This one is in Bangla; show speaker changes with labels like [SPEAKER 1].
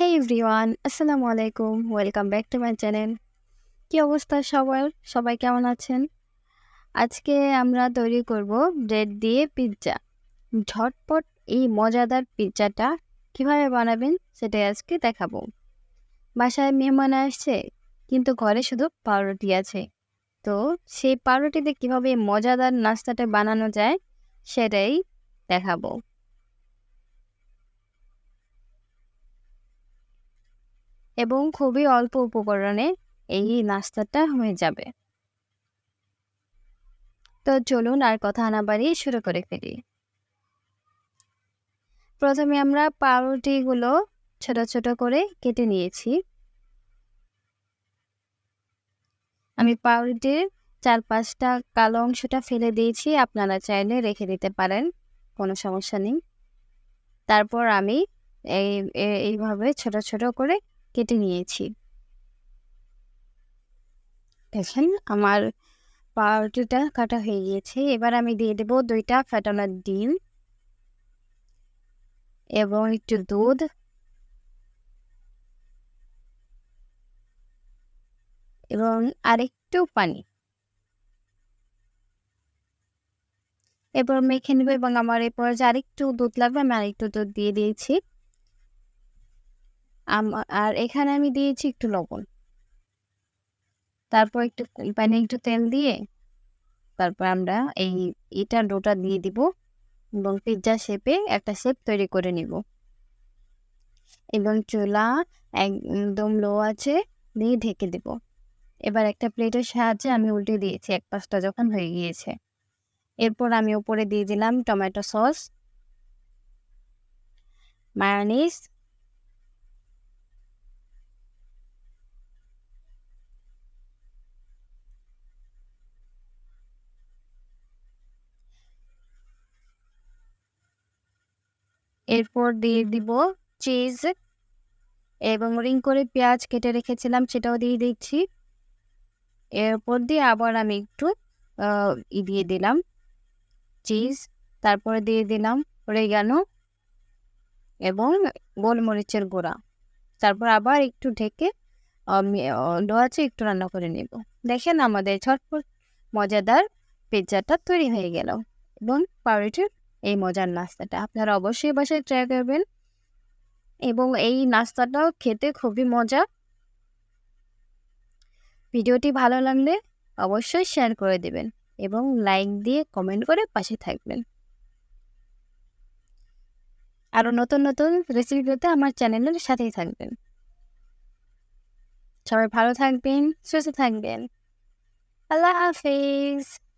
[SPEAKER 1] হে এভরিওয়ান আসসালামু আলাইকুম welcome back to my channel কি অবস্থা সবার? সবাই কেমন আছেন? আজকে আমরা তৈরি করব ব্রেড দিয়ে পিৎজা। ঝটপট এই মজাদার পিৎজাটা কীভাবে বানাবেন সেটাই আজকে দেখাবো। বাসায় মেহমান আসছে, কিন্তু ঘরে শুধু পাউরুটি আছে। তো সেই পাউরুটিতে কীভাবে মজাদার নাস্তাটা বানানো যায় সেটাই দেখাবো। এবং খুবই অল্প উপকরণে এই নাস্তাটা হয়ে যাবে। তো চলুন আর কথা না বাড়িয়ে শুরু করে ফেলি। প্রথমে আমরা পাউরুটিগুলো ছোট ছোট করে কেটে নিয়েছি। আমি পাউরুটির চার পাঁচটা কালো অংশটা ফেলে দিয়েছি, আপনারা চাইলে রেখে দিতে পারেন, কোনো সমস্যা নেই। তারপর আমি এই, এইভাবে ছোট ছোট করে কেটে নিয়েছি। দেখেন আমার পাউরুটিটা কাটা হয়ে গিয়েছে। এবার আমি দিয়ে দেবো দুইটা ফেটানোর ডিম এবং একটু দুধ। এবং আরেকটু পানি। এরপর মেখে নেব এবং আমার এই পর্যায়ে আরেকটু দুধ লাগবে, আমি আরেকটু দুধ দিয়ে দিয়েছি। আর এখানে আমি দিয়েছি একটু লবণ। তারপর একটু প্যানে একটু তেল দিয়ে তারপর আমরা এই এটা ডোটা দিয়ে দিব এবং পিৎজা শেপে একটা শেপ তৈরি করে নিব। এবং চুলা একদম লো আছে দিয়ে ঢেকে দেব। এবার একটা প্লেটের সাহায্যে আমি উল্টে দিয়েছি, এক পাশটা যখন হয়ে গিয়েছে। এরপর আমি উপরে দিয়ে দিলাম টমেটো সস, মায়োনিজ এরপর দিয়ে দিব চিজ এবং রিং করে পেঁয়াজ কেটে রেখেছিলাম সেটাও দিয়ে দিচ্ছি। এরপর দিয়ে আবার আমি একটু ই দিয়ে দিলাম চিজ তারপরে দিয়ে দিলাম রেগানো এবং গোলমরিচের গুঁড়া। তারপর আবার একটু ঢেকে আছে একটু রান্না করে নেব। দেখেন আমাদের ছটফট মজাদার পিৎজাটা তৈরি হয়ে গেল এবং পাউরুটির এই মজার নাস্তাটা। আপনারা অবশ্যই বাসায় ট্রাই করবেন। এবং এই নাস্তাটাও খেতে খুবই মজা। ভিডিওটি ভালো লাগলে অবশ্যই শেয়ার করে দেবেন এবং লাইক দিয়ে কমেন্ট করে পাশে থাকবেন। আরও নতুন নতুন রেসিপি পেতে আমার চ্যানেলের সাথেই থাকবেন। সবাই ভালো থাকবেন, সুস্থ থাকবেন। আল্লাহ হাফিজ।